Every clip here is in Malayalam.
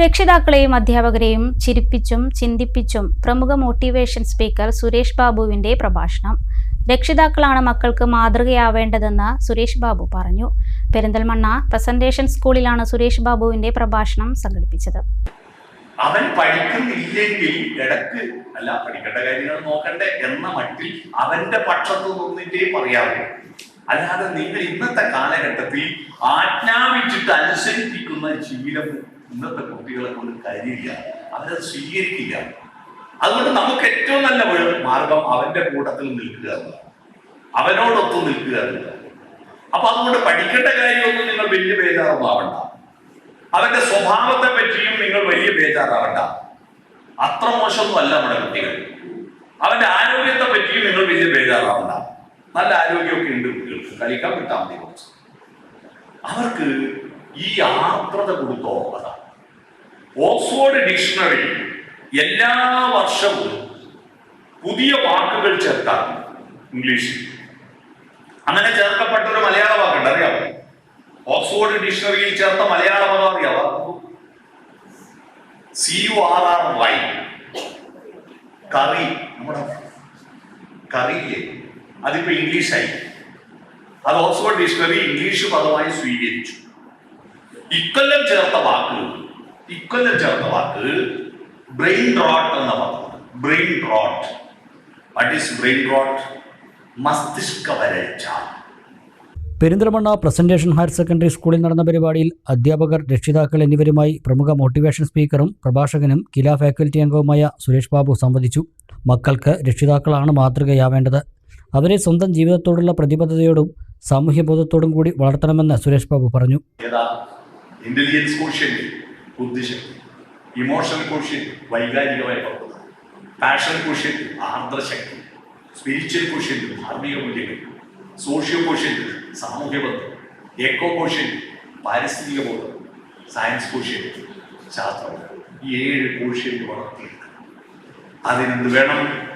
രക്ഷിതാക്കളെയും അധ്യാപകരെയും ചിരിപ്പിച്ചും ചിന്തിപ്പിച്ചും പ്രമുഖ മോട്ടിവേഷൻ സ്പീക്കർ സുരേഷ് ബാബുവിന്റെ പ്രഭാഷണം. രക്ഷിതാക്കളാണ് മക്കൾക്ക് മാതൃകയാവേണ്ടതെന്ന് സുരേഷ് ബാബു പറഞ്ഞു. പെരിന്തൽമണ്ണ പ്രസന്റേഷൻ സ്കൂളിലാണ് സുരേഷ് ബാബുവിന്റെ പ്രഭാഷണം സംഘടിപ്പിച്ചത്. അവൻ പഠിക്കുന്നില്ലെങ്കിൽ ഇടയ്ക്ക് അല്ല പഠിക്കേണ്ട കാര്യങ്ങൾ നോക്കണ്ടേ എന്ന മട്ടിൽ അവന്റെ പക്ഷത്തു നിന്നിട്ടേ പറയാവൂ. അല്ലാതെ നിങ്ങൾ ഇന്നത്തെ കാലഘട്ടത്തിൽ ആജ്ഞാപിച്ചിട്ട് അനുസരിപ്പിക്കുന്ന ശീലം ഇന്നത്തെ കുട്ടികളെ കൊണ്ട് കരിയില്ല. അവരത് സ്വീകരിക്കില്ല. അതുകൊണ്ട് നമുക്ക് ഏറ്റവും നല്ല മാർഗം അവന്റെ കൂട്ടത്തിൽ നിൽക്കുക. അവനോടൊത്ത് നിൽക്കുക. അപ്പൊ അതുകൊണ്ട് പഠിക്കേണ്ട കാര്യമൊന്നും നിങ്ങൾ വലിയ ബേജാറൊന്നും ആവണ്ട. അവന്റെ സ്വഭാവത്തെ പറ്റിയും നിങ്ങൾ വലിയ ബേജാറാവണ്ട. അത്ര മോശമൊന്നും അല്ല നമ്മുടെ കുട്ടികൾ. അവന്റെ ആരോഗ്യത്തെ പറ്റിയും നിങ്ങൾ വലിയ ബേജാറാവണ്ട. നല്ല ആരോഗ്യമൊക്കെ ഉണ്ട് കുട്ടികൾക്ക്. കളിക്കാൻ വിട്ടാൽ മതി കുറച്ച്. അവർക്ക് ഈ ആർദ്രത കൊടുത്തോ അതാണ്. ഓക്സ്ഫോർഡ് ഡിക്ഷണറി എല്ലാ വർഷവും പുതിയ വാക്കുകൾ ചേർക്കാറുണ്ട് ഇംഗ്ലീഷിൽ അങ്ങനെ ചേർക്കപ്പെട്ട ഒരു മലയാള വാക്കുണ്ട് അറിയാമോ ഓക്സ്ഫോർഡ് ഡിക്ഷണറിയിൽ ചേർത്ത മലയാള പദം അറിയാവോ? C U R R Y curry നമ്മുടെ കറിയില്ലേ അതിപ്പോ ഇംഗ്ലീഷായി. അത് ഓക്സ്ഫോർഡ് ഡിക്ഷണറി ഇംഗ്ലീഷ് പദമായി സ്വീകരിച്ചു. ഇക്കൊല്ലം ചേർത്ത വാക്ക് ഇക്കൊല്ലം ചേർത്ത വാക്ക് ബ്രെയിൻ റോട്ട് എന്ന പദമാണ് brain rot what is brain rot മസ്തിഷ്ക വരൾച്ച പെരിന്തൽമണ്ണ പ്രസന്റേഷൻ ഹയർ സെക്കൻഡറി സ്കൂളിൽ നടന്ന പരിപാടിയിൽ അധ്യാപകർ രക്ഷിതാക്കൾ എന്നിവരുമായി പ്രമുഖ മോട്ടിവേഷൻ സ്പീക്കറും പ്രഭാഷകനും കില ഫാക്കൽറ്റി അംഗവുമായ സുരേഷ് ബാബു സംവദിച്ചു. മക്കൾക്ക് രക്ഷിതാക്കളാണ് മാതൃകയാവേണ്ടത്. അവരെ സ്വന്തം ജീവിതത്തോടുള്ള പ്രതിബദ്ധതയോടും സാമൂഹ്യബോധത്തോടും കൂടി വളർത്തണമെന്ന് സുരേഷ് ബാബു പറഞ്ഞു. ഇന്റലിജൻസ് കോഷ്യന്റ് ബുദ്ധിശക്തി ഇമോഷണൽ കോഷ്യന്റ് വൈകാരികമായ പക്വത. പാഷൻ കോഷ്യന്റ് ആർദ്രശക്തി. സ്പിരിച്വൽ കോഷ്യന്റ് ധാർമ്മിക മൂല്യങ്ങൾ. സോഷ്യോ കോഷ്യന്റ് സാമൂഹ്യ ബന്ധം. എക്കോ കോഷ്യന്റ് പാരിസ്ഥിതിക ബോധം. സയൻസ് കോഷ്യന്റ് ശാസ്ത്രം. ഈ ഏഴ് കോഷ്യന്റ് വളർത്തിയെടുക്കണം. അതിനെന്ത് വേണം?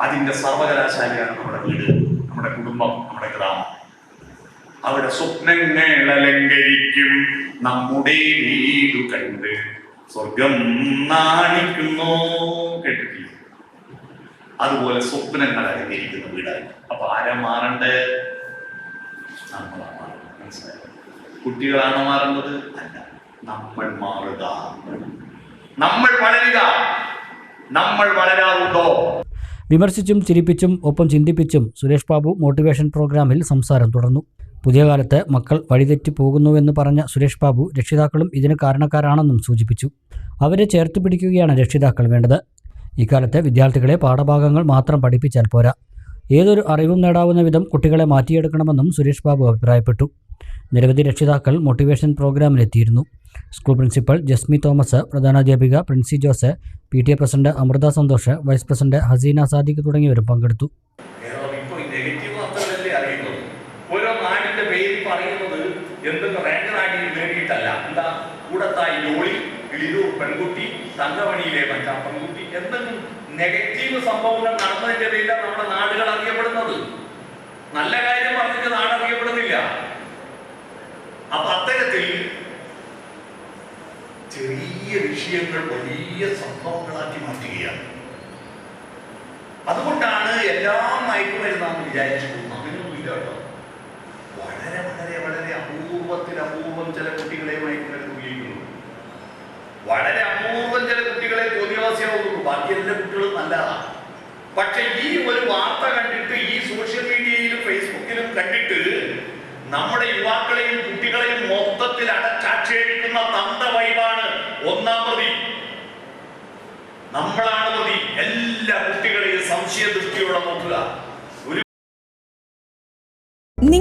അതിന്റെ സർവകലാശാലയാണ് നമ്മുടെ വീട് നമ്മുടെ കുടുംബം നമ്മുടെ ഗ്രാമം. അവിടെ സ്വപ്നങ്ങൾ അലങ്കരിക്കും നമ്മുടെ വീടു കണ്ട് സ്വർഗം നാണിക്കുന്നു. കേട്ടിട്ടില്ല? അതുപോലെ സ്വപ്നങ്ങൾ അലങ്കരിക്കുന്ന വീടായി അപ്പൊ ആരാ മാറണ്ടേ? മാറേണ്ടത് മനസ്സിലായി? കുട്ടികളാണ് മാറേണ്ടത്? അല്ല. നമ്മൾ മാറുക. നമ്മൾ വളരുക. നമ്മൾ വളരാറുണ്ടോ? വിമർശിച്ചും ചിരിപ്പിച്ചും ഒപ്പം ചിന്തിപ്പിച്ചും സുരേഷ് ബാബു മോട്ടിവേഷൻ പ്രോഗ്രാമിൽ സംസാരം തുടർന്നു. പുതിയ കാലത്ത് മക്കൾ വഴിതെറ്റി പോകുന്നുവെന്ന് പറഞ്ഞ സുരേഷ് ബാബു രക്ഷിതാക്കളും ഇതിന് കാരണക്കാരാണെന്നും സൂചിപ്പിച്ചു. അവരെ ചേർത്ത് പിടിക്കുകയാണ് രക്ഷിതാക്കൾ വേണ്ടത്. ഇക്കാലത്ത് വിദ്യാർത്ഥികളെ പാഠഭാഗങ്ങൾ മാത്രം പഠിപ്പിച്ചാൽ പോരാ. ഏതൊരു അറിവും നേടാവുന്ന വിധം കുട്ടികളെ മാറ്റിയെടുക്കണമെന്നും സുരേഷ് ബാബു അഭിപ്രായപ്പെട്ടു. നിരവധി രക്ഷിതാക്കൾ മോട്ടിവേഷൻ പ്രോഗ്രാമിലെത്തിയിരുന്നു. School principal Jasmi Thomas പ്രധാനാധ്യാപിക Princy Jose P T A president Amrutha Santhosh vice president Haseena Sadiq തുടങ്ങിയവരും പങ്കെടുത്തു. പറയുന്നത് എന്തെന്ന് റാങ്ക് നാടിൽ നേടിയിട്ടല്ല എന്താ? കൂടത്തായി ലോളി കിളിരൂർ പെൺകുട്ടി തങ്കമണിയിലെ മറ്റാ പെൺകുട്ടി. എന്തെങ്കിലും നെഗറ്റീവ് സംഭവങ്ങൾ നടന്നതിന്റെ നമ്മുടെ നാടുകൾ അറിയപ്പെടുന്നത്. നല്ല കാര്യം പറഞ്ഞിട്ട് നാട് അറിയപ്പെടുന്നില്ല. അപ്പൊ അത്തരത്തിൽ ചെറിയ വിഷയങ്ങൾ വലിയ സംഭവങ്ങളാക്കി മാറ്റുകയാണ്. അതുകൊണ്ടാണ് എല്ലാം മയക്കുമരുന്നാന്ന് വിചാരിച്ചു ഇല്ല കേട്ടോ. വളരെ വളരെ വളരെ അപൂർവത്തിൽ അപൂർവം ചില കുട്ടികളെ മയക്കുമരുന്ന് ഉപയോഗിക്കുന്നു വളരെ അപൂർവം ചില കുട്ടികളെ ചോദ്യവാസിയാവുന്നു ബാക്കി എല്ലാ കുട്ടികളും നല്ലതാണ്. പക്ഷെ ഈ ഒരു വാർത്ത കണ്ടിട്ട് ഈ സോഷ്യൽ മീഡിയയിലും ഫേസ്ബുക്കിലും കണ്ടിട്ട് നമ്മുടെ യുവാക്കളെയും കുട്ടികളെയും മൊത്തത്തിൽ അടച്ചാക്ഷേപിക്കുന്ന തന്ത വൈബാണ് ഒന്നാം പ്രതി. നമ്മളാണ് മതി എല്ലാ കുട്ടികളെയും സംശയ ദൃഷ്ടിയോടെ നോക്കുക.